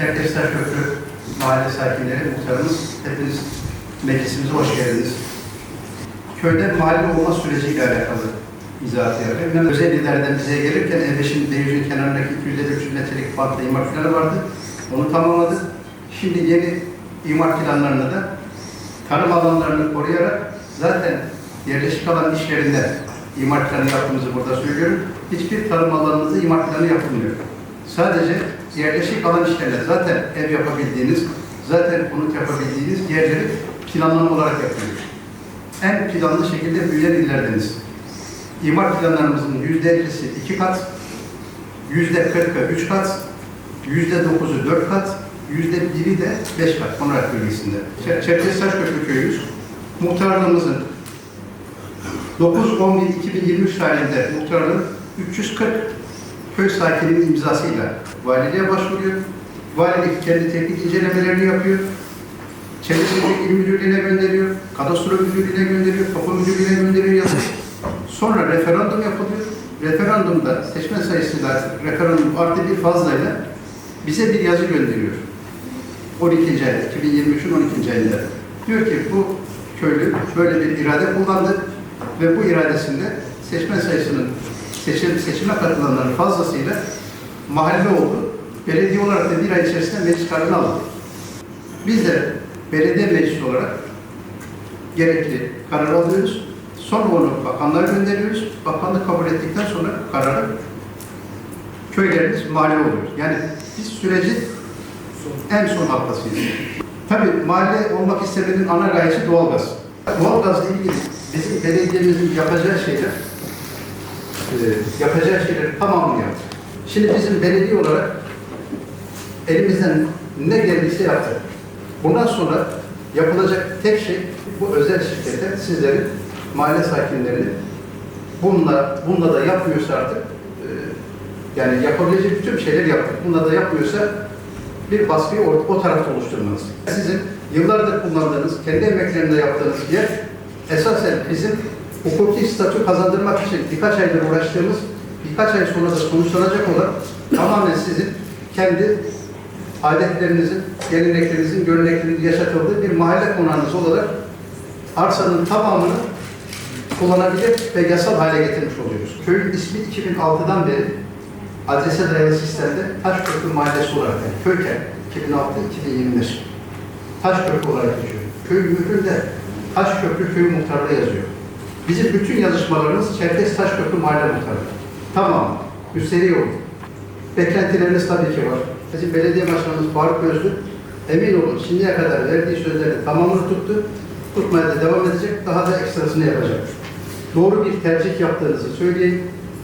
Çerkezler Köprü mahalle sakinleri, muhtarımız, hepiniz meclisimize hoş geldiniz. Köyde mahalle olma süreciyle alakalı izahat yapayım. Özel idareden bize gelirken E5'in Deyüz'ün kenarındaki 250-300 metrelik farklı imar planı vardı. Onu tamamladık. Şimdi yeni imar planlarını da tarım alanlarını koruyarak zaten yerleşik alan işlerinde imar planı yaptığımızı burada söylüyorum. Hiçbir tarım alanınızda imar planı yapılmıyor. Sadece yerleşik alan işlerinde zaten ev yapabildiğiniz, zaten konut yapabildiğiniz yerleri planlama olarak yapıyoruz. En planlı şekilde büyüyen illerdeniz. İmar planlarımızın yüzde ellisi iki kat, yüzde kırkı üç kat, yüzde dokuzu dört kat, yüzde biri de beş kat Konak bölgesinde. Çer- Çerkez Taşköprü köyümüz, muhtarlığımızın 9-11-2023 tarihinde muhtarlığın 340 köy sakininin imzasıyla valiliğe başvuruyor. Valilik kendi teknik incelemelerini yapıyor. Çevre İl Müdürlüğü'ne gönderiyor. Kadastro Müdürlüğü'ne gönderiyor. Tapu Müdürlüğü'ne gönderiyor yazı. Sonra referandum yapılıyor. Referandumda seçmen sayısıyla referandum artı bir fazlayla bize bir yazı gönderiyor. 12. ayda, 2023'ün 12. ayında. Diyor ki bu köylü böyle bir irade kullandı ve bu iradesinde seçmen sayısının seçim, seçime katılanların fazlasıyla mahalle oldu. Belediye olarak da bir ay içerisinde meclis kararını aldı. Biz de belediye meclisi olarak gerekli karar alıyoruz. Sonra onu bakanlara gönderiyoruz. Bakanlık kabul ettikten sonra kararı köylerimiz mahalle oluyor. Yani biz süreci en son haftasıyız. Tabii mahalle olmak istemenin ana gayesi doğalgaz. Doğalgazla ilgili bizim belediyemizin yapacağı şeyler, e, yapacağı şeyler tamamını yaptı. Şimdi bizim belediye olarak elimizden ne geldiyse yaptık. Bundan sonra yapılacak tek şey bu özel şirkete sizlerin mahalle sakinlerinin bununla, bununla da yapmıyorsa artık e, yani yapabilecek bütün şeyler yaptık. Bununla da yapmıyorsa bir baskıyı o, o tarafta oluşturmanız. Sizin yıllardır kullandığınız, kendi emeklerinde yaptığınız yer esasen bizim hukuki statü kazandırmak için birkaç aydır uğraştığımız, birkaç ay sonra da sonuçlanacak olan tamamen sizin kendi adetlerinizin, geleneklerinizin, göreneklerinizin yaşatıldığı bir mahalle konağınız olarak arsanın tamamını kullanabilir ve yasal hale getirmiş oluyoruz. Köyün ismi 2006'dan beri adrese dayalı sistemde Taşköprü Mahallesi olarak yani Köyken 2006-2025 Taşköprü olarak geçiyor. Köy mühründe Taşköprü Köyü Muhtarlığı yazıyor. Bizim bütün yazışmalarımız Çerkez Taşköprü Mahalle Muhtarlığı. Tamam. Üstleri yok. Beklentileriniz tabii ki var. Bizim belediye başkanımız Faruk Özlü emin olun şimdiye kadar verdiği sözlerin tamamını tuttu. Tutmaya da devam edecek. Daha da ekstrasını yapacak. Doğru bir tercih yaptığınızı söyleyeyim.